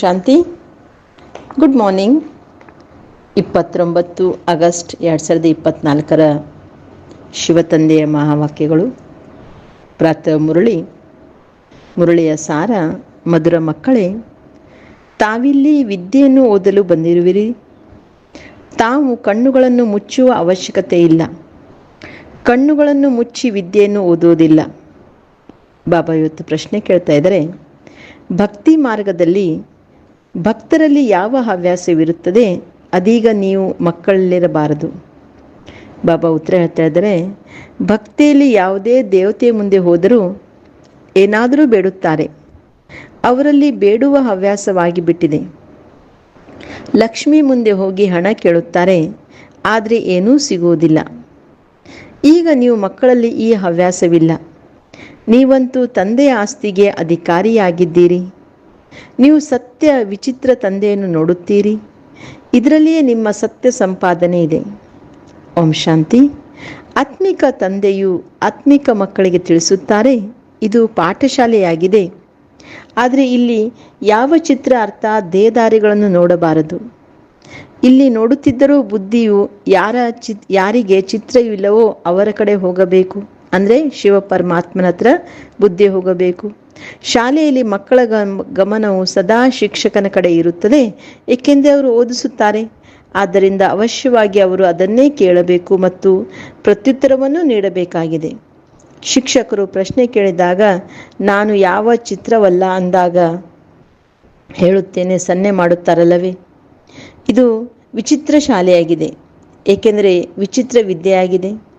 ಶಾಂತಿ. Good morning ಇಪ್ಪತ್ತೊಂಬತ್ತು August ಎರಡು ಸಾವಿರದ ಇಪ್ಪತ್ತ್ನಾಲ್ಕರ ಶಿವತಂದೆಯ ಮಹಾವಾಕ್ಯಗಳು. ಪ್ರಾತಃ ಮುರಳಿ, ಮುರಳಿಯ ಸಾರ, ಮಧುರ ಮಕ್ಕಳೇ, ತಾವಿಲ್ಲಿ ವಿದ್ಯೆಯನ್ನು ಓದಲು ಬಂದಿರುವಿರಿ. ತಾವು ಕಣ್ಣುಗಳನ್ನು ಮುಚ್ಚುವ ಅವಶ್ಯಕತೆ ಇಲ್ಲ. ಕಣ್ಣುಗಳನ್ನು ಮುಚ್ಚಿ ವಿದ್ಯೆಯನ್ನು ಓದುವುದಿಲ್ಲ. ಬಾಬಾ ಇವತ್ತು ಪ್ರಶ್ನೆ ಕೇಳ್ತಾ ಇದ್ದಾರೆ. ಭಕ್ತಿ ಮಾರ್ಗದಲ್ಲಿ ಭಕ್ತರಲ್ಲಿ ಯಾವ ಹವ್ಯಾಸವಿರುತ್ತದೆ, ಅದೀಗ ನೀವು ಮಕ್ಕಳಲ್ಲಿರಬಾರದು. ಬಾಬಾ ಉತ್ತರ ಹೇಳ್ತಾ ಇದ್ದಾರೆ, ಭಕ್ತಿಯಲ್ಲಿ ಯಾವುದೇ ದೇವತೆ ಮುಂದೆ ಹೋದರೂ ಏನಾದರೂ ಬೇಡುತ್ತಾರೆ. ಅವರಲ್ಲಿ ಬೇಡುವ ಹವ್ಯಾಸವಾಗಿ ಬಿಟ್ಟಿದೆ. ಲಕ್ಷ್ಮಿ ಮುಂದೆ ಹೋಗಿ ಹಣ ಕೇಳುತ್ತಾರೆ, ಆದರೆ ಏನೂ ಸಿಗುವುದಿಲ್ಲ. ಈಗ ನೀವು ಮಕ್ಕಳಲ್ಲಿ ಈ ಹವ್ಯಾಸವಿಲ್ಲ. ನೀವಂತೂ ತಂದೆಯ ಆಸ್ತಿಗೆ ಅಧಿಕಾರಿಯಾಗಿದ್ದೀರಿ. ನೀವು ಸತ್ಯ ವಿಚಿತ್ರ ತಂದೆಯನ್ನು ನೋಡುತ್ತೀರಿ. ಇದರಲ್ಲಿಯೇ ನಿಮ್ಮ ಸತ್ಯ ಸಂಪಾದನೆ ಇದೆ. ಓಂ ಶಾಂತಿ. ಆತ್ಮಿಕ ತಂದೆಯು ಆತ್ಮಿಕ ಮಕ್ಕಳಿಗೆ ತಿಳಿಸುತ್ತಾರೆ. ಇದು ಪಾಠಶಾಲೆಯಾಗಿದೆ. ಆದರೆ ಇಲ್ಲಿ ಯಾವ ಚಿತ್ರ ಅರ್ಥ ದೇಹದಾರಿಗಳನ್ನು ನೋಡಬಾರದು. ಇಲ್ಲಿ ನೋಡುತ್ತಿದ್ದರೂ ಬುದ್ಧಿಯು ಯಾರ ಚಿತ್, ಯಾರಿಗೆ ಚಿತ್ರವಿಲ್ಲವೋ ಅವರ ಕಡೆ ಹೋಗಬೇಕು. ಅಂದರೆ ಶಿವ ಪರಮಾತ್ಮನ ಹತ್ರ ಬುದ್ಧಿ ಹೋಗಬೇಕು. ಶಾಲೆಯಲ್ಲಿ ಮಕ್ಕಳ ಗಮ್- ಗಮನವು ಸದಾ ಶಿಕ್ಷಕನ ಕಡೆ ಇರುತ್ತದೆ, ಏಕೆಂದರೆ ಅವರು ಓದಿಸುತ್ತಾರೆ. ಆದ್ದರಿಂದ ಅವಶ್ಯವಾಗಿ ಅವರು ಅದನ್ನೇ ಕೇಳಬೇಕು ಮತ್ತು ಪ್ರತ್ಯುತ್ತರವನ್ನು ನೀಡಬೇಕಾಗಿದೆ. ಶಿಕ್ಷಕರು ಪ್ರಶ್ನೆ ಕೇಳಿದಾಗ, ನಾನು ಯಾವ ಚಿತ್ರವಲ್ಲ? ಅಂದಾಗ, ಹೇಳುತ್ತೇನೆ, ಸನ್ನೆ ಮಾಡುತ್ತಾರಲ್ಲವೇ? ಇದು ವಿಚಿತ್ರ ಶಾಲೆಯಾಗಿದೆ, ಏಕೆಂದರೆ ವಿಚಿತ್ರ ವಿದ್ಯೆಯಾಗಿದೆ.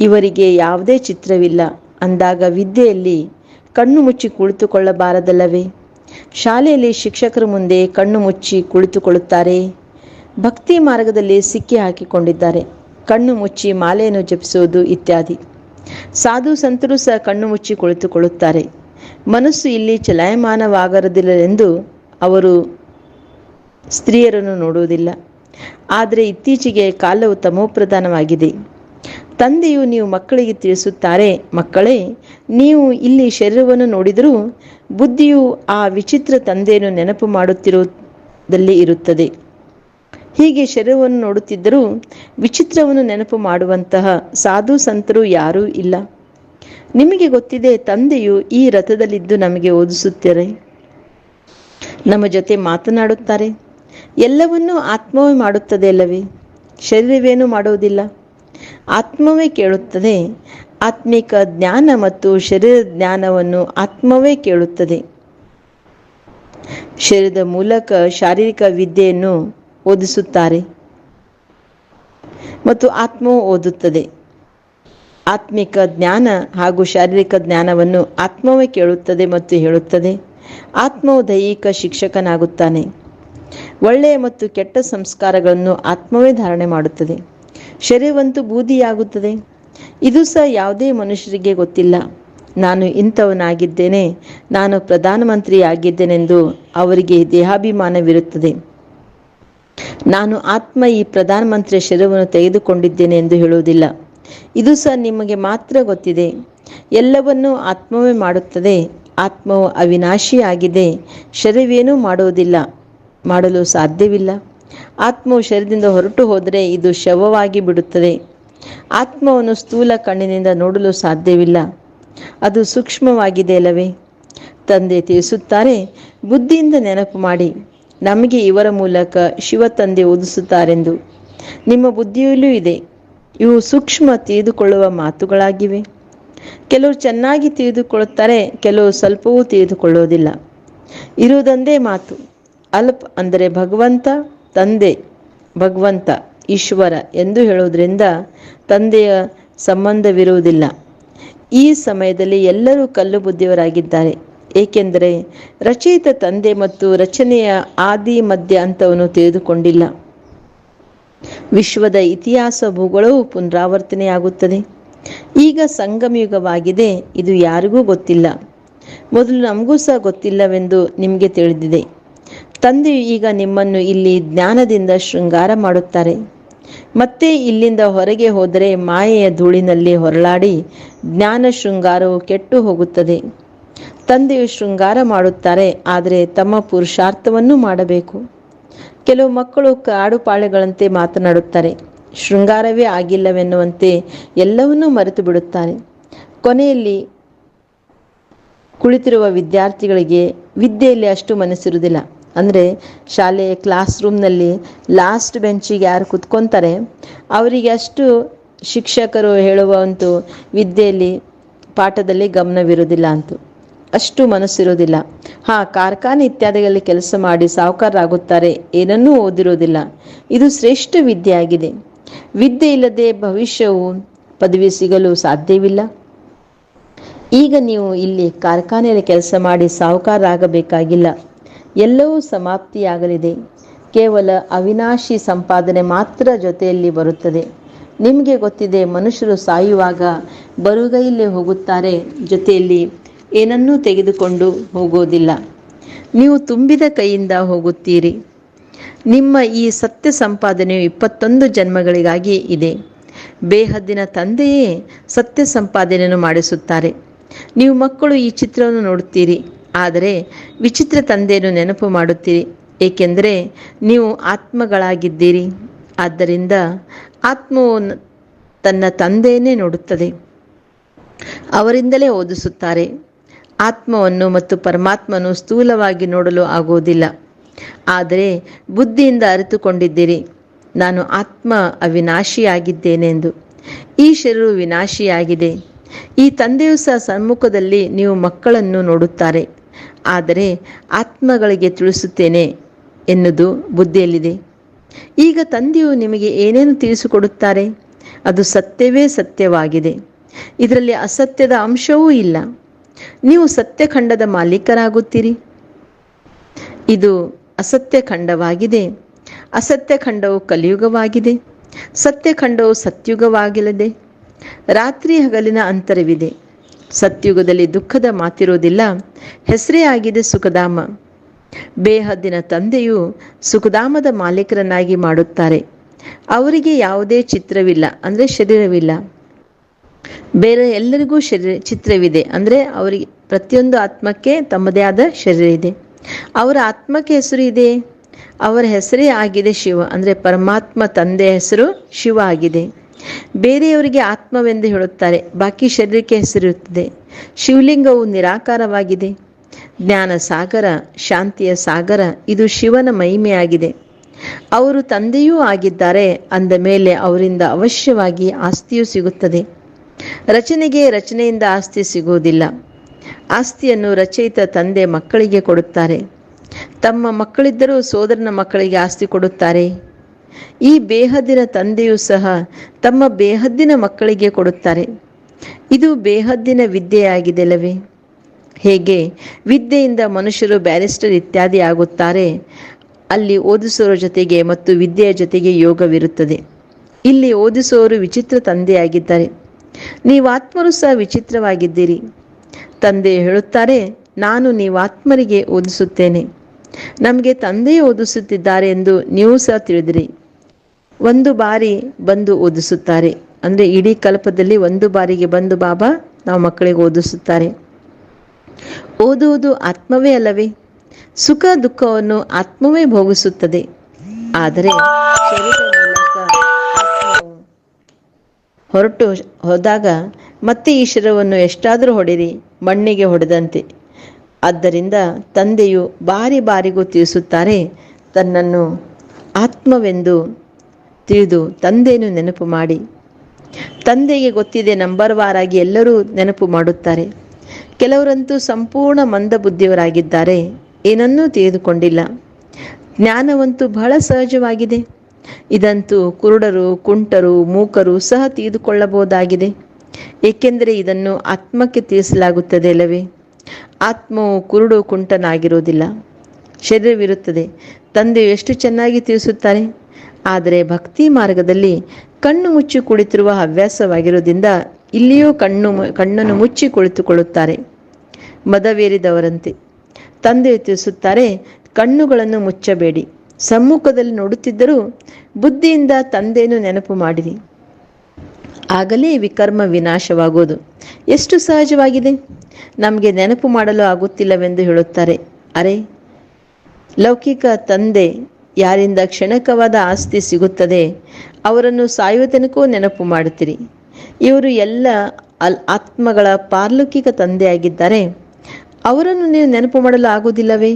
ಇವರಿಗೆ ಯಾವುದೇ ಚಿತ್ರವಿಲ್ಲ ಅಂದಾಗ ವಿದ್ಯೆಯಲ್ಲಿ ಕಣ್ಣು ಮುಚ್ಚಿ ಕುಳಿತುಕೊಳ್ಳಬಾರದಲ್ಲವೇ? ಶಾಲೆಯಲ್ಲಿ ಶಿಕ್ಷಕರ ಮುಂದೆ ಕಣ್ಣು ಮುಚ್ಚಿ ಕುಳಿತುಕೊಳ್ಳುತ್ತಾರೆ. ಭಕ್ತಿ ಮಾರ್ಗದಲ್ಲಿ ಸಿಕ್ಕಿ ಹಾಕಿಕೊಂಡಿದ್ದಾರೆ. ಕಣ್ಣು ಮುಚ್ಚಿ ಮಾಲೆಯನ್ನು ಜಪಿಸುವುದು ಇತ್ಯಾದಿ. ಸಾಧು ಸಂತರು ಸಹ ಕಣ್ಣು ಮುಚ್ಚಿ ಕುಳಿತುಕೊಳ್ಳುತ್ತಾರೆ. ಮನಸ್ಸು ಇಲ್ಲಿ ಚಲಾಯಮಾನವಾಗರದಿಲ್ಲವೆಂದು ಅವರು ಸ್ತ್ರೀಯರನ್ನು ನೋಡುವುದಿಲ್ಲ. ಆದರೆ ಇತ್ತೀಚೆಗೆ ಕಾಲವು ತಮೋಪ್ರಧಾನವಾಗಿದೆ. ತಂದೆಯು ನೀವು ಮಕ್ಕಳಿಗೆ ತಿಳಿಸುತ್ತಾರೆ, ಮಕ್ಕಳೇ, ನೀವು ಇಲ್ಲಿ ಶರೀರವನ್ನು ನೋಡಿದರೂ ಬುದ್ಧಿಯು ಆ ವಿಚಿತ್ರ ತಂದೆಯನ್ನು ನೆನಪು ಮಾಡುತ್ತಿರುವುದಲ್ಲಿ ಇರುತ್ತದೆ. ಹೀಗೆ ಶರೀರವನ್ನು ನೋಡುತ್ತಿದ್ದರೂ ವಿಚಿತ್ರವನ್ನು ನೆನಪು ಮಾಡುವಂತಹ ಸಾಧು ಸಂತರು ಯಾರೂ ಇಲ್ಲ. ನಿಮಗೆ ಗೊತ್ತಿದೆ, ತಂದೆಯು ಈ ರಥದಲ್ಲಿದ್ದು ನಮಗೆ ಓದಿಸುತ್ತಾರೆ. ನಮ್ಮ ಜೊತೆ ಮಾತನಾಡುತ್ತಾರೆ. ಎಲ್ಲವನ್ನೂ ಆತ್ಮವೇ ಮಾಡುತ್ತದೆ ಅಲ್ಲವೇ ಶರೀರವೇನೂ ಮಾಡುವುದಿಲ್ಲ. ಆತ್ಮವೇ ಕೇಳುತ್ತದೆ. ಆತ್ಮಿಕ ಜ್ಞಾನ ಮತ್ತು ಶರೀರ ಜ್ಞಾನವನ್ನು ಆತ್ಮವೇ ಕೇಳುತ್ತದೆ. ಶರೀರದ ಮೂಲಕ ಶಾರೀರಿಕ ವಿದ್ಯೆಯನ್ನು ಓದಿಸುತ್ತಾರೆ. ಮತ್ತು ಆತ್ಮವು ಓದುತ್ತದೆ. ಆತ್ಮಿಕ ಜ್ಞಾನ ಹಾಗೂ ಶಾರೀರಿಕ ಜ್ಞಾನವನ್ನು ಆತ್ಮವೇ ಕೇಳುತ್ತದೆ ಮತ್ತು ಹೇಳುತ್ತದೆ. ಆತ್ಮವು ದೈಹಿಕ ಶಿಕ್ಷಕನಾಗುತ್ತಾನೆ. ಒಳ್ಳೆಯ ಮತ್ತು ಕೆಟ್ಟ ಸಂಸ್ಕಾರಗಳನ್ನು ಆತ್ಮವೇ ಧಾರಣೆ ಮಾಡುತ್ತದೆ. ಶರೀರವಂತೂ ಬೂದಿಯಾಗುತ್ತದೆ. ಇದು ಸಹ ಯಾವುದೇ ಮನುಷ್ಯರಿಗೆ ಗೊತ್ತಿಲ್ಲ. ನಾನು ಇಂಥವನಾಗಿದ್ದೇನೆ, ನಾನು ಪ್ರಧಾನಮಂತ್ರಿ ಆಗಿದ್ದೇನೆಂದು ಅವರಿಗೆ ದೇಹಾಭಿಮಾನವಿರುತ್ತದೆ. ನಾನು ಆತ್ಮ ಈ ಪ್ರಧಾನಮಂತ್ರಿಯ ಶರೀರವನ್ನು ತೆಗೆದುಕೊಂಡಿದ್ದೇನೆ ಎಂದು ಹೇಳುವುದಿಲ್ಲ. ಇದು ಸಹ ನಿಮಗೆ ಮಾತ್ರ ಗೊತ್ತಿದೆ. ಎಲ್ಲವನ್ನೂ ಆತ್ಮವೇ ಮಾಡುತ್ತದೆ. ಆತ್ಮವು ಅವಿನಾಶಿಯಾಗಿದೆ. ಶರೀರವೇನೂ ಮಾಡುವುದಿಲ್ಲ. ಮಾಡಲು ಸಾಧ್ಯವಿಲ್ಲ. ಆತ್ಮವು ಶರೀರದಿಂದ ಹೊರಟು ಹೋದರೆ ಇದು ಶವವಾಗಿ ಬಿಡುತ್ತದೆ. ಆತ್ಮವನ್ನು ಸ್ಥೂಲ ಕಣ್ಣಿನಿಂದ ನೋಡಲು ಸಾಧ್ಯವಿಲ್ಲ. ಅದು ಸೂಕ್ಷ್ಮವಾಗಿದೆ ಅಲ್ಲವೇ? ತಂದೆ ತಿಳಿಸುತ್ತಾರೆ, ಬುದ್ಧಿಯಿಂದ ನೆನಪು ಮಾಡಿ. ನಮಗೆ ಇವರ ಮೂಲಕ ಶಿವ ತಂದೆ ಓದಿಸುತ್ತಾರೆಂದು. ನಿಮ್ಮ ಬುದ್ಧಿಯಲ್ಲೂ ಇದೆ. ಇವು ಸೂಕ್ಷ್ಮ ತಿಳಿದುಕೊಳ್ಳುವ ಮಾತುಗಳಾಗಿವೆ. ಕೆಲವರು ಚೆನ್ನಾಗಿ ತಿಳಿದುಕೊಳ್ಳುತ್ತಾರೆ ಕೆಲವು ಸ್ವಲ್ಪವೂ ತಿಳಿದುಕೊಳ್ಳುವುದಿಲ್ಲ. ಇರುವುದೊಂದೇ ಮಾತು. ಅಲ್ಪ ಅಂದರೆ ಭಗವಂತ ತಂದೆ ಭಗವಂತ ಈಶ್ವರ ಎಂದು ಹೇಳುವುದರಿಂದ ತಂದೆಯ ಸಂಬಂಧವಿರುವುದಿಲ್ಲ. ಈ ಸಮಯದಲ್ಲಿ ಎಲ್ಲರೂ ಕಲ್ಲು ಬುದ್ಧಿಯವರಾಗಿದ್ದಾರೆ. ಏಕೆಂದರೆ ರಚಯಿತ ತಂದೆ ಮತ್ತು ರಚನೆಯ ಆದಿ ಮಧ್ಯ ಅಂತವನ್ನು ತಿಳಿದುಕೊಂಡಿಲ್ಲ. ವಿಶ್ವದ ಇತಿಹಾಸ ಭೂಗೋಳವು ಪುನರಾವರ್ತನೆಯಾಗುತ್ತದೆ. ಈಗ ಸಂಗಮಯುಗವಾಗಿದೆ. ಇದು ಯಾರಿಗೂ ಗೊತ್ತಿಲ್ಲ. ಮೊದಲು ನಮಗೂ ಸಹ ಗೊತ್ತಿಲ್ಲವೆಂದು ನಿಮಗೆ ತಿಳಿದಿದೆ. ತಂದೆಯು ಈಗ ನಿಮ್ಮನ್ನು ಇಲ್ಲಿ ಜ್ಞಾನದಿಂದ ಶೃಂಗಾರ ಮಾಡುತ್ತಾರೆ. ಮತ್ತೆ ಇಲ್ಲಿಂದ ಹೊರಗೆ ಹೋದರೆ ಮಾಯೆಯ ಧೂಳಿನಲ್ಲಿ ಹೊರಳಾಡಿ ಜ್ಞಾನ ಶೃಂಗಾರವು ಕೆಟ್ಟು ಹೋಗುತ್ತದೆ. ತಂದೆಯು ಶೃಂಗಾರ ಮಾಡುತ್ತಾರೆ, ಆದರೆ ತಮ್ಮ ಪುರುಷಾರ್ಥವನ್ನು ಮಾಡಬೇಕು. ಕೆಲವು ಮಕ್ಕಳು ಕಾಡುಪಾಳೆಗಳಂತೆ ಮಾತನಾಡುತ್ತಾರೆ. ಶೃಂಗಾರವೇ ಆಗಿಲ್ಲವೆನ್ನುವಂತೆ ಎಲ್ಲವನ್ನೂ ಮರೆತು ಬಿಡುತ್ತಾರೆ ಕೊನೆಯಲ್ಲಿ ಕುಳಿತಿರುವ ವಿದ್ಯಾರ್ಥಿಗಳಿಗೆ ವಿದ್ಯೆಯಲ್ಲಿ ಅಷ್ಟು ಮನಸ್ಸಿರುವುದಿಲ್ಲ. ಅಂದರೆ ಶಾಲೆಯ ಕ್ಲಾಸ್ ರೂಮ್ನಲ್ಲಿ ಲಾಸ್ಟ್ ಬೆಂಚಿಗೆ ಯಾರು ಕುತ್ಕೊತಾರೆ, ಅವರಿಗೆ ಅಷ್ಟು ಶಿಕ್ಷಕರು ಹೇಳುವಂತು ವಿದ್ಯೆಯಲ್ಲಿ ಪಾಠದಲ್ಲಿ ಗಮನವಿರುವುದಿಲ್ಲ ಅಂತು. ಅಷ್ಟು ಮನಸ್ಸಿರೋದಿಲ್ಲ ಹಾ, ಕಾರ್ಖಾನೆ ಇತ್ಯಾದಿಗಳಲ್ಲಿ ಕೆಲಸ ಮಾಡಿ ಸಾಹುಕಾರರಾಗುತ್ತಾರೆ, ಏನನ್ನೂ ಓದಿರೋದಿಲ್ಲ ಇದು ಶ್ರೇಷ್ಠ ವಿದ್ಯೆ ಆಗಿದೆ ವಿದ್ಯೆ ಇಲ್ಲದೆ ಭವಿಷ್ಯವು ಪದವಿ ಸಿಗಲು ಸಾಧ್ಯವಿಲ್ಲ. ಈಗ ನೀವು ಇಲ್ಲಿ ಕಾರ್ಖಾನೆಯಲ್ಲಿ ಕೆಲಸ ಮಾಡಿ ಸಾಹುಕಾರರಾಗಬೇಕಾಗಿಲ್ಲ. ಎಲ್ಲವೂ ಸಮಾಪ್ತಿಯಾಗಲಿದೆ. ಕೇವಲ ಅವಿನಾಶಿ ಸಂಪಾದನೆ ಮಾತ್ರ ಜೊತೆಯಲ್ಲಿ ಬರುತ್ತದೆ. ನಿಮಗೆ ಗೊತ್ತಿದೆ, ಮನುಷ್ಯರು ಸಾಯುವಾಗ ಬರುಗೈಲೇ ಹೋಗುತ್ತಾರೆ, ಜೊತೆಯಲ್ಲಿ ಏನನ್ನೂ ತೆಗೆದುಕೊಂಡು ಹೋಗೋದಿಲ್ಲ. ನೀವು ತುಂಬಿದ ಕೈಯಿಂದ ಹೋಗುತ್ತೀರಿ. ನಿಮ್ಮ ಈ ಸತ್ಯ ಸಂಪಾದನೆಯು ಇಪ್ಪತ್ತೊಂದು ಜನ್ಮಗಳಿಗಾಗಿ ಇದೆ. ಬೇಹದ್ದಿನ ತಂದೆಯೇ ಸತ್ಯ ಸಂಪಾದನೆಯನ್ನು ಮಾಡಿಸುತ್ತಾರೆ. ನೀವು ಮಕ್ಕಳು ಈ ಚಿತ್ರವನ್ನು ನೋಡುತ್ತೀರಿ. ಆದರೆ ವಿಚಿತ್ರ ತಂದೆಯನ್ನು ನೆನಪು ಮಾಡುತ್ತೀರಿ, ಏಕೆಂದರೆ ನೀವು ಆತ್ಮಗಳಾಗಿದ್ದೀರಿ. ಆದ್ದರಿಂದ ಆತ್ಮವು ತನ್ನ ತಂದೆಯನ್ನೇ ನೋಡುತ್ತದೆ. ಅವರಿಂದಲೇ ಓದಿಸುತ್ತಾರೆ. ಆತ್ಮವನ್ನು ಮತ್ತು ಪರಮಾತ್ಮನು ಸ್ಥೂಲವಾಗಿ ನೋಡಲು ಆಗುವುದಿಲ್ಲ. ಆದರೆ ಬುದ್ಧಿಯಿಂದ ಅರಿತುಕೊಂಡಿದ್ದೀರಿ, ನಾನು ಆತ್ಮ ಅವಿನಾಶಿಯಾಗಿದ್ದೇನೆಂದು. ಈ ಶರೀರವು ವಿನಾಶಿಯಾಗಿದೆ. ಈ ತಂದೆಯು ಸಹ ಸಮ್ಮುಖದಲ್ಲಿ ನೀವು ಮಕ್ಕಳನ್ನು ನೋಡುತ್ತಾರೆ. ಆದರೆ ಆತ್ಮಗಳಿಗೆ ತಿಳಿಸುತ್ತೇನೆ ಎನ್ನುವುದು ಬುದ್ಧಿಯಲ್ಲಿದೆ. ಈಗ ತಂದೆಯು ನಿಮಗೆ ಏನೇನು ತಿಳಿಸಿಕೊಡುತ್ತಾರೆ? ಅದು ಸತ್ಯವೇ ಸತ್ಯವಾಗಿದೆ. ಇದರಲ್ಲಿ ಅಸತ್ಯದ ಅಂಶವೂ ಇಲ್ಲ. ನೀವು ಸತ್ಯಖಂಡದ ಮಾಲೀಕರಾಗುತ್ತೀರಿ. ಇದು ಅಸತ್ಯಖಂಡವಾಗಿದೆ. ಅಸತ್ಯಖಂಡವು ಅಸತ್ಯ ಖಂಡವು ಕಲಿಯುಗವಾಗಿದೆ. ಸತ್ಯಖಂಡವು ಸತ್ಯುಗವಾಗಿಲ್ಲದೆ ರಾತ್ರಿ ಹಗಲಿನ ಅಂತರವಿದೆ. ಸತ್ಯುಗದಲ್ಲಿ ದುಃಖದ ಮಾತಿರುವುದಿಲ್ಲ ಹೆಸರೇ ಆಗಿದೆ ಸುಖಧಾಮ. ಬೇಹದ್ದಿನ ತಂದೆಯು ಸುಖಧಾಮದ ಮಾಲೀಕರನ್ನಾಗಿ ಮಾಡುತ್ತಾರೆ. ಅವರಿಗೆ ಯಾವುದೇ ಚಿತ್ರವಿಲ್ಲ, ಅಂದರೆ ಶರೀರವಿಲ್ಲ. ಬೇರೆ ಎಲ್ಲರಿಗೂ ಶರೀರ, ಚಿತ್ರವಿದೆ, ಅಂದರೆ ಅವರಿಗೆ ಪ್ರತಿಯೊಂದು ಆತ್ಮಕ್ಕೆ ತಮ್ಮದೇ ಆದ ಶರೀರ ಇದೆ. ಅವರ ಆತ್ಮಕ್ಕೆ ಹೆಸರು ಇದೆ. ಅವರ ಹೆಸರೇ ಆಗಿದೆ ಶಿವ, ಅಂದರೆ ಪರಮಾತ್ಮ ತಂದೆ ಹೆಸರು ಶಿವ ಆಗಿದೆ. ಬೇರೆಯವರಿಗೆ ಆತ್ಮವೆಂದು ಹೇಳುತ್ತಾರೆ, ಬಾಕಿ ಶರೀರಕ್ಕೆ ಹೆಸರಿರುತ್ತದೆ. ಶಿವಲಿಂಗವು ನಿರಾಕಾರವಾಗಿದೆ. ಜ್ಞಾನ ಸಾಗರ, ಶಾಂತಿಯ ಸಾಗರ, ಇದು ಶಿವನ ಮಹಿಮೆಯಾಗಿದೆ. ಅವರು ತಂದೆಯೂ ಆಗಿದ್ದಾರೆ, ಅಂದ ಮೇಲೆ ಅವರಿಂದ ಅವಶ್ಯವಾಗಿ ಆಸ್ತಿಯೂ ಸಿಗುತ್ತದೆ. ರಚನೆಗೆ ರಚನೆಯಿಂದ ಆಸ್ತಿ ಸಿಗುವುದಿಲ್ಲ. ಆಸ್ತಿಯನ್ನು ರಚಯಿತ ತಂದೆ ಮಕ್ಕಳಿಗೆ ಕೊಡುತ್ತಾರೆ. ತಮ್ಮ ಮಕ್ಕಳಿದ್ದರೂ ಸೋದರನ ಮಕ್ಕಳಿಗೆ ಆಸ್ತಿ ಕೊಡುತ್ತಾರೆ. ಈ ಬೇಹದ್ದಿನ ತಂದೆಯೂ ಸಹ ತಮ್ಮ ಬೇಹದ್ದಿನ ಮಕ್ಕಳಿಗೆ ಕೊಡುತ್ತಾರೆ. ಇದು ಬೇಹದ್ದಿನ ವಿದ್ಯೆಯಾಗಿದೆಯಲ್ಲವೇ ಹೇಗೆ? ವಿದ್ಯೆಯಿಂದ ಮನುಷ್ಯರು ಬ್ಯಾರಿಸ್ಟರ್ ಇತ್ಯಾದಿ ಆಗುತ್ತಾರೆ. ಅಲ್ಲಿ ಓದಿಸುವವರ ಜೊತೆಗೆ ಮತ್ತು ವಿದ್ಯೆಯ ಜೊತೆಗೆ ಯೋಗವಿರುತ್ತದೆ. ಇಲ್ಲಿ ಓದಿಸುವವರು ವಿಚಿತ್ರ ತಂದೆಯಾಗಿದ್ದಾರೆ. ನೀವು ಆತ್ಮರು ಸಹ ವಿಚಿತ್ರವಾಗಿದ್ದೀರಿ. ತಂದೆ ಹೇಳುತ್ತಾರೆ, ನಾನು ನೀವು ಆತ್ಮರಿಗೆ ಓದಿಸುತ್ತೇನೆ. ನಮಗೆ ತಂದೆಯೇ ಓದಿಸುತ್ತಿದ್ದಾರೆ ಎಂದು ನೀವು ಸಹ ತಿಳಿದಿರಿ. ಒಂದು ಬಾರಿ ಬಂದು ಓದಿಸುತ್ತಾರೆ. ಅಂದರೆ ಇಡೀ ಕಲ್ಪದಲ್ಲಿ ಒಂದು ಬಾರಿಗೆ ಬಂದು ಬಾಬಾ ನಾವು ಮಕ್ಕಳಿಗೆ ಓದಿಸುತ್ತಾರೆ. ಓದುವುದು ಆತ್ಮವೇ ಅಲ್ಲವೇ? ಸುಖ ದುಃಖವನ್ನು ಆತ್ಮವೇ ಭೋಗಿಸುತ್ತದೆ. ಆದರೆ ಹೊರಟು ಹೋದಾಗ ಮತ್ತೆ ಈ ಶಿರವನ್ನು ಎಷ್ಟಾದರೂ ಹೊಡೆರಿ ಮಣ್ಣಿಗೆ ಹೊಡೆದಂತೆ. ಆದ್ದರಿಂದ ತಂದೆಯು ಬಾರಿ ಬಾರಿಗೂ ತಿಳಿಸುತ್ತಾರೆ, ತನ್ನನ್ನು ಆತ್ಮವೆಂದು ತಿಳಿದು ತಂದೆಯನ್ನು ನೆನಪು ಮಾಡಿ. ತಂದೆಗೆ ಗೊತ್ತಿದೆ ನಂಬರ್ ವಾರಾಗಿ ಎಲ್ಲರೂ ನೆನಪು ಮಾಡುತ್ತಾರೆ. ಕೆಲವರಂತೂ ಸಂಪೂರ್ಣ ಮಂದಬುದ್ಧಿಯವರಾಗಿದ್ದಾರೆ ಏನನ್ನೂ ತಿಳಿದುಕೊಂಡಿಲ್ಲ. ಜ್ಞಾನವಂತೂ ಬಹಳ ಸಹಜವಾಗಿದೆ. ಇದಂತೂ ಕುರುಡರು, ಕುಂಟರು, ಮೂಕರು ಸಹ ತಿಳಿದುಕೊಳ್ಳಬಹುದಾಗಿದೆ. ಏಕೆಂದರೆ ಇದನ್ನು ಆತ್ಮಕ್ಕೆ ತಿಳಿಸಲಾಗುತ್ತದೆ ಅಲ್ಲವೇ ಆತ್ಮವು ಕುರುಡು, ಕುಂಟನಾಗಿರುವುದಿಲ್ಲ. ಶರೀರವಿರುತ್ತದೆ. ತಂದೆಯು ಎಷ್ಟು ಚೆನ್ನಾಗಿ ತಿಳಿಸುತ್ತಾರೆ? ಆದರೆ ಭಕ್ತಿ ಮಾರ್ಗದಲ್ಲಿ ಕಣ್ಣು ಮುಚ್ಚಿ ಕುಳಿತಿರುವ ಹವ್ಯಾಸವಾಗಿರುವುದರಿಂದ ಇಲ್ಲಿಯೂ ಕಣ್ಣು ಕಣ್ಣನ್ನು ಮುಚ್ಚಿ ಕುಳಿತುಕೊಳ್ಳುತ್ತಾರೆ. ಮದವೇರಿದವರಂತೆ. ತಂದೆ ತಿಳಿಸುತ್ತಾರೆ, ಕಣ್ಣುಗಳನ್ನು ಮುಚ್ಚಬೇಡಿ. ಸಮ್ಮುಖದಲ್ಲಿ ನೋಡುತ್ತಿದ್ದರೂ ಬುದ್ಧಿಯಿಂದ ತಂದೆಯನ್ನು ನೆನಪು ಮಾಡಿರಿ. ಆಗಲೇ ವಿಕರ್ಮ ವಿನಾಶವಾಗುವುದು. ಎಷ್ಟು ಸಹಜವಾಗಿದೆ. ನಮಗೆ ನೆನಪು ಮಾಡಲು ಆಗುತ್ತಿಲ್ಲವೆಂದು ಹೇಳುತ್ತಾರೆ. ಅರೆ, ಲೌಕಿಕ ತಂದೆ ಯಾರಿಂದ ಕ್ಷಣಕವಾದ ಆಸ್ತಿ ಸಿಗುತ್ತದೆ, ಅವರನ್ನು ಸಾಯುವ ತನಕವೂ ನೆನಪು ಮಾಡುತ್ತೀರಿ. ಇವರು ಎಲ್ಲ ಅಲ್ ಆತ್ಮಗಳ ಪಾರ್ಲೌಕಿಕ ತಂದೆಯಾಗಿದ್ದಾರೆ. ಅವರನ್ನು ನೀವು ನೆನಪು ಮಾಡಲು ಆಗುವುದಿಲ್ಲವೇ?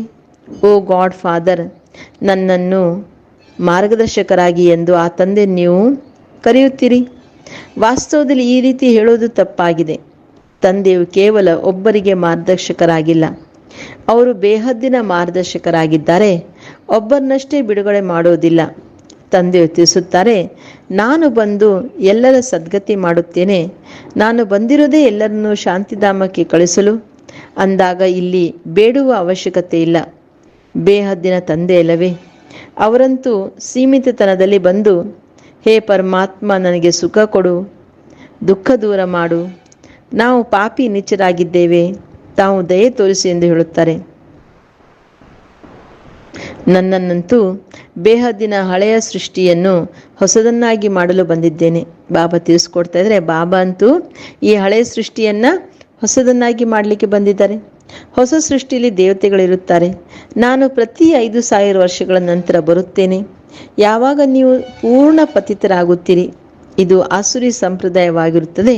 ಓ ಗಾಡ್ ಫಾದರ್, ನನ್ನನ್ನು ಮಾರ್ಗದರ್ಶಕರಾಗಿ ಎಂದು ಆ ತಂದೆ ನೀವು ಕರೆಯುತ್ತೀರಿ? ವಾಸ್ತವದಲ್ಲಿ ಈ ರೀತಿ ಹೇಳೋದು ತಪ್ಪಾಗಿದೆ. ತಂದೆಯು ಕೇವಲ ಒಬ್ಬರಿಗೆ ಮಾರ್ಗದರ್ಶಕರಾಗಿಲ್ಲ. ಅವರು ಬೇಹದ್ದಿನ ಮಾರ್ಗದರ್ಶಕರಾಗಿದ್ದಾರೆ. ಒಬ್ಬರನ್ನಷ್ಟೇ ಬಿಡುಗಡೆ ಮಾಡುವುದಿಲ್ಲ. ತಂದೆಯು ತಿಳಿಸುತ್ತಾರೆ, ನಾನು ಬಂದು ಎಲ್ಲರ ಸದ್ಗತಿ ಮಾಡುತ್ತೇನೆ. ನಾನು ಬಂದಿರೋದೇ ಎಲ್ಲರನ್ನೂ ಶಾಂತಿಧಾಮಕ್ಕೆ ಕಳಿಸಲು. ಅಂದಾಗ ಇಲ್ಲಿ ಬೇಡುವ ಅವಶ್ಯಕತೆ ಇಲ್ಲ. ಬೇಹದ್ದಿನ ತಂದೆ ಅಲ್ಲವೇ? ಅವರಂತೂ ಸೀಮಿತತನದಲ್ಲಿ ಬಂದು, ಹೇ ಪರಮಾತ್ಮ, ನನಗೆ ಸುಖ ಕೊಡು, ದುಃಖ ದೂರ ಮಾಡು. ನಾವು ಪಾಪಿ ನಿಚ್ಚರಾಗಿದ್ದೇವೆ. ತಾವು ದಯೆ ತೋರಿಸಿ ಎಂದು ಹೇಳುತ್ತಾರೆ. ನನ್ನನ್ನಂತೂ ಬೇಹದ್ದಿನ ಹಳೆಯ ಸೃಷ್ಟಿಯನ್ನು ಹೊಸದನ್ನಾಗಿ ಮಾಡಲು ಬಂದಿದ್ದೇನೆ. ಬಾಬಾ ತಿಳಿಸ್ಕೊಡ್ತಾ ಇದ್ರೆ ಬಾಬಾ ಅಂತೂ ಈ ಹಳೆಯ ಸೃಷ್ಟಿಯನ್ನ ಹೊಸದನ್ನಾಗಿ ಮಾಡಲಿಕ್ಕೆ ಬಂದಿದ್ದಾರೆ. ಹೊಸ ಸೃಷ್ಟಿಯಲ್ಲಿ ದೇವತೆಗಳಿರುತ್ತಾರೆ. ನಾನು ಪ್ರತಿ ಐದು ಸಾವಿರ ವರ್ಷಗಳ ನಂತರ ಬರುತ್ತೇನೆ. ಯಾವಾಗ ನೀವು ಪೂರ್ಣ ಪತಿತರಾಗುತ್ತೀರಿ? ಇದು ಆಸುರಿ ಸಂಪ್ರದಾಯವಾಗಿರುತ್ತದೆ.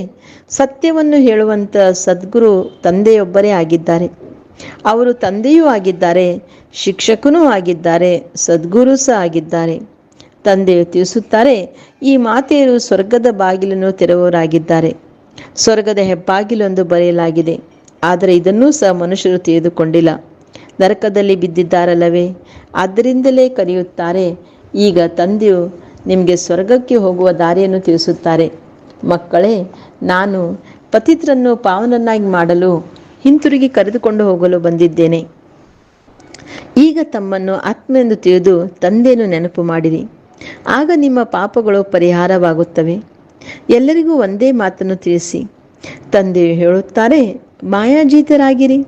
ಸತ್ಯವನ್ನು ಹೇಳುವಂಥ ಸದ್ಗುರು ತಂದೆಯೊಬ್ಬರೇ ಆಗಿದ್ದಾರೆ. ಅವರು ತಂದೆಯೂ ಆಗಿದ್ದಾರೆ, ಶಿಕ್ಷಕನೂ ಆಗಿದ್ದಾರೆ, ಸದ್ಗುರು ಸಹ ಆಗಿದ್ದಾರೆ. ತಂದೆಯು ತಿಳಿಸುತ್ತಾರೆ, ಈ ಮಾತೆಯರು ಸ್ವರ್ಗದ ಬಾಗಿಲನ್ನು ತೆರವರಾಗಿದ್ದಾರೆ ಸ್ವರ್ಗದ ಹೆಬ್ಬಾಗಿಲೊಂದು ಬರೆಯಲಾಗಿದೆ, ಆದರೆ ಇದನ್ನೂ ಸಹ ಮನುಷ್ಯರು ತಿಳಿದುಕೊಂಡಿಲ್ಲ. ನರಕದಲ್ಲಿ ಬಿದ್ದಿದ್ದಾರಲ್ಲವೇ, ಆದ್ದರಿಂದಲೇ ಕರೆಯುತ್ತಾರೆ, ಈಗ ತಂದೆಯು ನಿಮಗೆ ಸ್ವರ್ಗಕ್ಕೆ ಹೋಗುವ ದಾರಿಯನ್ನು ತಿಳಿಸುತ್ತಾರೆ. ಮಕ್ಕಳೇ, ನಾನು ಪತಿತ್ರನ್ನು ಪಾವನನ್ನಾಗಿ ಮಾಡಲು ಹಿಂತಿರುಗಿ ಕರೆದುಕೊಂಡು ಹೋಗಲು ಬಂದಿದ್ದೇನೆ. ಈಗ ತಮ್ಮನ್ನು ಆತ್ಮ ಎಂದು ತಿಳಿದು ತಂದೆಯನ್ನು ನೆನಪು ಮಾಡಿರಿ. ಆಗ ನಿಮ್ಮ ಪಾಪಗಳು ಪರಿಹಾರವಾಗುತ್ತವೆ. ಎಲ್ಲರಿಗೂ ಒಂದೇ ಮಾತನ್ನು ತಿಳಿಸಿ. ತಂದೆಯು ಹೇಳುತ್ತಾರೆ, ಮಾಯಾಜೀತರಾಗಿರಿ.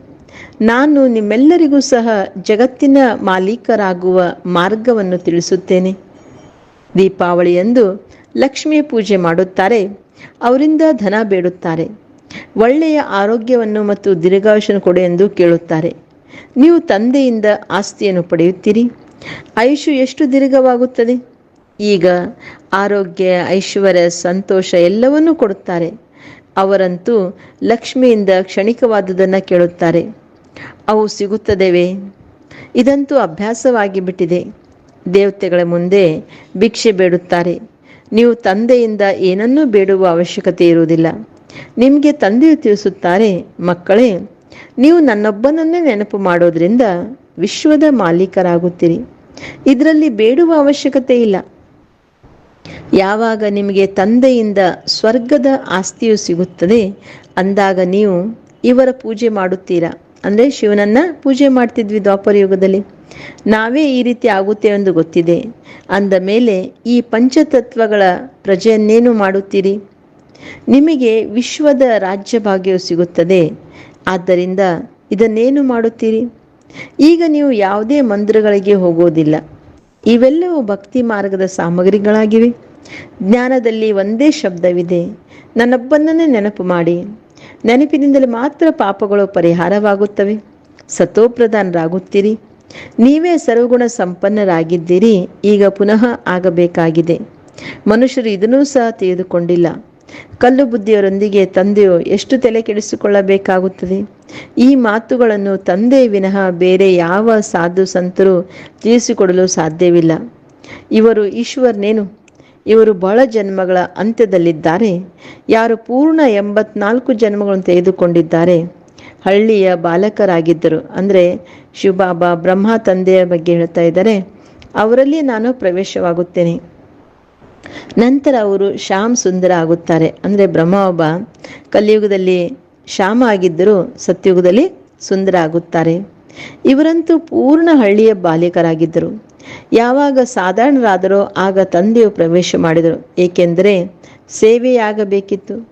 ನಾನು ನಿಮ್ಮೆಲ್ಲರಿಗೂ ಸಹ ಜಗತ್ತಿನ ಮಾಲೀಕರಾಗುವ ಮಾರ್ಗವನ್ನು ತಿಳಿಸುತ್ತೇನೆ. ದೀಪಾವಳಿಯಂದು ಲಕ್ಷ್ಮಿಯ ಪೂಜೆ ಮಾಡುತ್ತಾರೆ, ಅವರಿಂದ ಧನ ಬೇಡುತ್ತಾರೆ. ಒಳ್ಳೆಯ ಆರೋಗ್ಯವನ್ನು ಮತ್ತು ದೀರ್ಘಾಯುಷನ್ನು ಕೊಡು ಎಂದು ಕೇಳುತ್ತಾರೆ. ನೀವು ತಂದೆಯಿಂದ ಆಸ್ತಿಯನ್ನು ಪಡೆಯುತ್ತೀರಿ. ಆಯುಷು ಎಷ್ಟು ದೀರ್ಘವಾಗುತ್ತದೆ? ಈಗ ಆರೋಗ್ಯ, ಐಶ್ವರ್ಯ, ಸಂತೋಷ ಎಲ್ಲವನ್ನೂ ಕೊಡುತ್ತಾರೆ. ಅವರಂತೂ ಲಕ್ಷ್ಮಿಯಿಂದ ಕ್ಷಣಿಕವಾದುದನ್ನು ಕೇಳುತ್ತಾರೆ. ಅವು ಸಿಗುತ್ತದೆವೇ? ಇದಂತೂ ಅಭ್ಯಾಸವಾಗಿ ಬಿಟ್ಟಿದೆ. ದೇವತೆಗಳ ಮುಂದೆ ಭಿಕ್ಷೆ ಬೇಡುತ್ತಾರೆ. ನೀವು ತಂದೆಯಿಂದ ಏನನ್ನೂ ಬೇಡುವ ಅವಶ್ಯಕತೆ ಇರುವುದಿಲ್ಲ. ನಿಮಗೆ ತಂದೆಯು ತಿಳಿಸುತ್ತಾರೆ, ಮಕ್ಕಳೇ, ನೀವು ನನ್ನೊಬ್ಬನನ್ನೇ ನೆನಪು ಮಾಡೋದ್ರಿಂದ ವಿಶ್ವದ ಮಾಲೀಕರಾಗುತ್ತೀರಿ. ಇದರಲ್ಲಿ ಬೇಡುವ ಅವಶ್ಯಕತೆ ಇಲ್ಲ. ಯಾವಾಗ ನಿಮಗೆ ತಂದೆಯಿಂದ ಸ್ವರ್ಗದ ಆಸ್ತಿಯು ಸಿಗುತ್ತದೆ, ಅಂದಾಗ ನೀವು ಇವರ ಪೂಜೆ ಮಾಡುತ್ತೀರಾ? ಅಂದರೆ ಶಿವನನ್ನ ಪೂಜೆ ಮಾಡ್ತಿದ್ವಿ ದ್ವಾಪರ ಯುಗದಲ್ಲಿ. ನಾವೇ ಈ ರೀತಿ ಆಗುತ್ತೆ ಎಂದು ಗೊತ್ತಿದೆ. ಅಂದ ಮೇಲೆ ಈ ಪಂಚತತ್ವಗಳ ಪ್ರಜೆಯನ್ನೇನು ಮಾಡುತ್ತೀರಿ? ನಿಮಗೆ ವಿಶ್ವದ ರಾಜ್ಯ ಭಾಗ್ಯವು ಸಿಗುತ್ತದೆ. ಆದ್ದರಿಂದ ಇದನ್ನೇನು ಮಾಡುತ್ತೀರಿ? ಈಗ ನೀವು ಯಾವುದೇ ಮಂದಿರಗಳಿಗೆ ಹೋಗೋದಿಲ್ಲ ಇವೆಲ್ಲವೂ ಭಕ್ತಿ ಮಾರ್ಗದ ಸಾಮಗ್ರಿಗಳಾಗಿವೆ. ಜ್ಞಾನದಲ್ಲಿ ಒಂದೇ ಶಬ್ದವಿದೆ. ನನ್ನೊಬ್ಬನನ್ನೇ ನೆನಪು ಮಾಡಿ. ನೆನಪಿನಿಂದಲೇ ಮಾತ್ರ ಪಾಪಗಳು ಪರಿಹಾರವಾಗುತ್ತವೆ. ಸತೋಪ್ರಧಾನರಾಗುತ್ತೀರಿ ನೀವೇ ಸರ್ವಗುಣ ಸಂಪನ್ನರಾಗಿದ್ದೀರಿ. ಈಗ ಪುನಃ ಆಗಬೇಕಾಗಿದೆ. ಮನುಷ್ಯರು ಇದನ್ನೂ ಸಹ ತಿಳಿದುಕೊಂಡಿಲ್ಲ. ಕಲ್ಲು ಬುದ್ಧಿಯವರೊಂದಿಗೆ ತಂದೆಯು ಎಷ್ಟು ತಲೆ ಕೆಡಿಸಿಕೊಳ್ಳಬೇಕಾಗುತ್ತದೆ? ಈ ಮಾತುಗಳನ್ನು ತಂದೆ ವಿನಃ ಬೇರೆ ಯಾವ ಸಾಧು ಸಂತರು ತಿಳಿಸಿಕೊಡಲು ಸಾಧ್ಯವಿಲ್ಲ. ಇವರು ಈಶ್ವರನೇನು? ಇವರು ಬಹಳ ಜನ್ಮಗಳ ಅಂತ್ಯದಲ್ಲಿದ್ದಾರೆ. ಯಾರು ಪೂರ್ಣ ಎಂಬತ್ನಾಲ್ಕು ಜನ್ಮಗಳನ್ನು ತೆಗೆದುಕೊಂಡಿದ್ದಾರೆ. ಹಳ್ಳಿಯ ಬಾಲಕರಾಗಿದ್ದರು. ಅಂದರೆ ಶಿವಬಾಬಾ ಬ್ರಹ್ಮ ತಂದೆಯ ಬಗ್ಗೆ ಹೇಳ್ತಾ ಇದ್ದಾರೆ. ಅವರಲ್ಲಿ ನಾನು ಪ್ರವೇಶವಾಗುತ್ತೇನೆ. ನಂತರ ಅವರು ಶ್ಯಾಮ್ ಸುಂದರ ಆಗುತ್ತಾರೆ. ಅಂದರೆ ಬ್ರಹ್ಮ ಒಬ್ಬ ಕಲಿಯುಗದಲ್ಲಿ ಶ್ಯಾಮ ಆಗಿದ್ದರೂ ಸತ್ಯುಗದಲ್ಲಿ ಸುಂದರ ಆಗುತ್ತಾರೆ. ಇವರಂತೂ ಪೂರ್ಣ ಹಳ್ಳಿಯ ಬಾಲಿಕರಾಗಿದ್ದರು. ಯಾವಾಗ ಸಾಧಾರಣರಾದರೋ ಆಗ ತಂದೆಯು ಪ್ರವೇಶ ಮಾಡಿದರು. ಏಕೆಂದರೆ ಸೇವೆಯಾಗಬೇಕಿತ್ತು.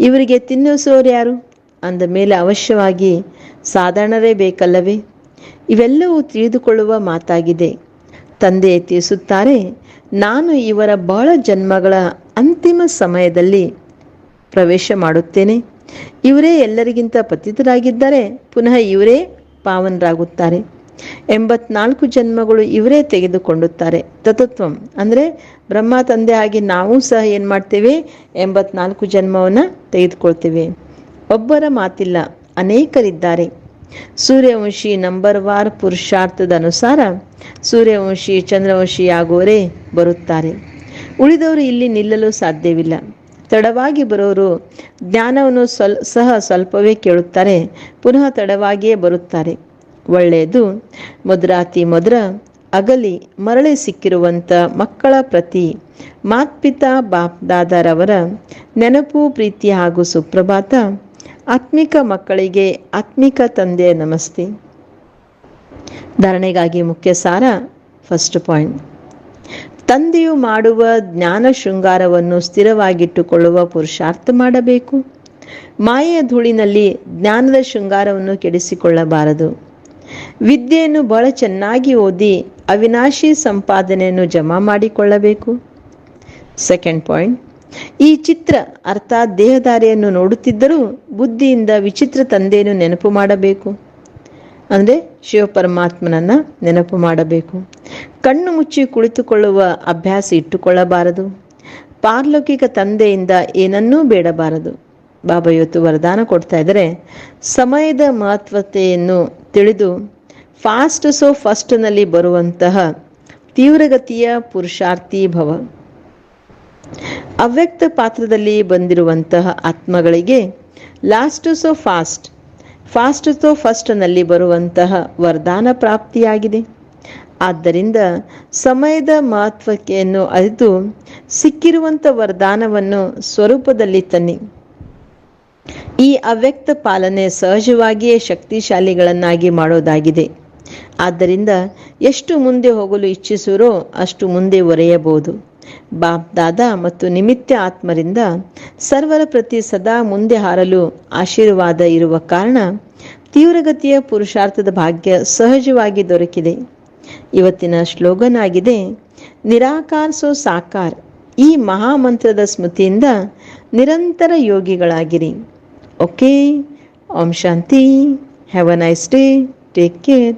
ಇವರಿಗೆ ತಿನ್ನಿಸೋರು ಯಾರು? ಅಂದ ಮೇಲೆ ಅವಶ್ಯವಾಗಿ, ಸಾಧಾರಣರೇ ಬೇಕಲ್ಲವೇ? ಇವೆಲ್ಲವೂ ತಿಳಿದುಕೊಳ್ಳುವ ಮಾತಾಗಿದೆ. ತಂದೆ ತಿಳಿಸುತ್ತಾರೆ ನಾನು ಇವರ ಬಹಳ ಜನ್ಮಗಳ ಅಂತಿಮ ಸಮಯದಲ್ಲಿ ಪ್ರವೇಶ ಮಾಡುತ್ತೇನೆ. ಇವರೇ ಎಲ್ಲರಿಗಿಂತ ಪತಿತರಾಗಿದ್ದರೆ. ಪುನಃ ಇವರೇ ಪಾವನರಾಗುತ್ತಾರೆ. ಎಂಬತ್ನಾಲ್ಕು ಜನ್ಮಗಳು ಇವರೇ ತೆಗೆದುಕೊಂಡುತ್ತಾರೆ ತತತ್ವಂ ಅಂದರೆ ಬ್ರಹ್ಮ ತಂದೆ ಆಗಿ ನಾವು ಸಹ ಏನು ಮಾಡ್ತೇವೆ? ಎಂಬತ್ನಾಲ್ಕು ಜನ್ಮವನ್ನು ತೆಗೆದುಕೊಳ್ತೇವೆ. ಒಬ್ಬರ ಮಾತಿಲ್ಲ. ಅನೇಕರಿದ್ದಾರೆ. ಸೂರ್ಯವಂಶಿ ನಂಬರ್ ವಾರ್ ಪುರುಷಾರ್ಥದ ಅನುಸಾರ ಸೂರ್ಯವಂಶಿ ಚಂದ್ರವಂಶಿ ಆಗುವವರೇ ಬರುತ್ತಾರೆ. ಉಳಿದವರು ಇಲ್ಲಿ ನಿಲ್ಲಲು ಸಾಧ್ಯವಿಲ್ಲ. ತಡವಾಗಿ ಬರೋರು ಜ್ಞಾನವನ್ನು ಸ್ವಲ್ ಸಹ ಸ್ವಲ್ಪವೇ ಕೇಳುತ್ತಾರೆ, ಪುನಃ ತಡವಾಗಿಯೇ ಬರುತ್ತಾರೆ. ಒಳ್ಳೆಯದು ಮದ್ರಾತಿ ಮದ್ರ ಅಗಲಿ ಮರಳಿ ಸಿಕ್ಕಿರುವಂಥ ಮಕ್ಕಳ ಪ್ರತಿ, ಮಾತ್ಪಿತಾ ಬಾಪ್ದಾದರವರ ನೆನಪು, ಪ್ರೀತಿ ಹಾಗೂ ಸುಪ್ರಭಾತ. ಆತ್ಮಿಕ ಮಕ್ಕಳಿಗೆ ಆತ್ಮಿಕ ತಂದೆ ನಮಸ್ತೆ. ಧಾರಣೆಗಾಗಿ ಮುಖ್ಯ ಸಾರ ಫಸ್ಟ್ ಪಾಯಿಂಟ್ ತಂದೆಯು ಮಾಡುವ ಜ್ಞಾನ ಶೃಂಗಾರವನ್ನು ಸ್ಥಿರವಾಗಿಟ್ಟುಕೊಳ್ಳುವ ಪುರುಷಾರ್ಥ ಮಾಡಬೇಕು. ಮಾಯೆಯ ಧೂಳಿನಲ್ಲಿ ಜ್ಞಾನದ ಶೃಂಗಾರವನ್ನು ಕೆಡಿಸಿಕೊಳ್ಳಬಾರದು. ವಿದ್ಯೆಯನ್ನು ಬಹಳ ಚೆನ್ನಾಗಿ ಓದಿ ಅವಿನಾಶಿ ಸಂಪಾದನೆಯನ್ನು ಜಮಾ ಮಾಡಿಕೊಳ್ಳಬೇಕು. ಸೆಕೆಂಡ್ ಪಾಯಿಂಟ್ ಈ ಚಿತ್ರ ಅರ್ಥಾತ್ ದೇಹಧಾರಿಯನ್ನು ನೋಡುತ್ತಿದ್ದರೂ ಬುದ್ಧಿಯಿಂದ ವಿಚಿತ್ರ ತಂದೆಯನ್ನು ನೆನಪು ಮಾಡಬೇಕು. ಅಂದರೆ ಶಿವ ಪರಮಾತ್ಮನನ್ನು ನೆನಪು ಮಾಡಬೇಕು. ಕಣ್ಣು ಮುಚ್ಚಿ ಕುಳಿತುಕೊಳ್ಳುವ ಅಭ್ಯಾಸ ಇಟ್ಟುಕೊಳ್ಳಬಾರದು. ಪಾರ್ಲೌಕಿಕ ತಂದೆಯಿಂದ ಏನನ್ನೂ ಬೇಡಬಾರದು. ಬಾಬಾ ಇವತ್ತು ವರದಾನ ಕೊಡ್ತಾ ಇದ್ದಾರೆ. ಸಮಯದ ಮಹತ್ವತೆಯನ್ನು ತಿಳಿದು ಫಾಸ್ಟ್ ಸೋ ಫಸ್ಟ್ನಲ್ಲಿ ಬರುವಂತಹ ತೀವ್ರಗತಿಯ ಪುರುಷಾರ್ಥಿ ಭವ. ಅವ್ಯಕ್ತ ಪಾತ್ರದಲ್ಲಿ ಬಂದಿರುವಂತಹ ಆತ್ಮಗಳಿಗೆ last so fast fast so ಫಸ್ಟ್ನಲ್ಲಿ ಬರುವಂತಹ ವರದಾನ ಪ್ರಾಪ್ತಿಯಾಗಿದೆ. ಆದ್ದರಿಂದ ಸಮಯದ ಮಹತ್ವಕ್ಕೆಯನ್ನು ಅರಿತು ಸಿಕ್ಕಿರುವಂಥ ವರದಾನವನ್ನು ಸ್ವರೂಪದಲ್ಲಿ ತನ್ನಿ. ಈ ಅವ್ಯಕ್ತ ಪಾಲನೆ ಸಹಜವಾಗಿಯೇ ಶಕ್ತಿಶಾಲಿಗಳನ್ನಾಗಿ ಮಾಡೋದಾಗಿದೆ. ಆದ್ದರಿಂದ ಎಷ್ಟು ಮುಂದೆ ಹೋಗಲು ಇಚ್ಛಿಸುವರೋ ಅಷ್ಟು ಮುಂದೆ ಒರೆಯಬಹುದು. ಬಾಪ್ ದಾದಾ ಮತ್ತು ನಿಮಿತ್ತ ಆತ್ಮರಿಂದ ಸರ್ವರ ಪ್ರತಿ ಸದಾ ಮುಂದೆ ಹಾರಲು ಆಶೀರ್ವಾದ ಇರುವ ಕಾರಣ ತೀವ್ರಗತಿಯ ಪುರುಷಾರ್ಥದ ಭಾಗ್ಯ ಸಹಜವಾಗಿ ದೊರಕಿದೆ. ಇವತ್ತಿನ ಶ್ಲೋಗನ್ ಆಗಿದೆ ನಿರಾಕಾರ್ ಸೋ ಸಾಕಾರ್. ಈ ಮಹಾಮಂತ್ರದ ಸ್ಮೃತಿಯಿಂದ ನಿರಂತರ ಯೋಗಿಗಳಾಗಿರಿ. ಓಕೆ, ಓಂ ಶಾಂತಿ, have a nice day, take care.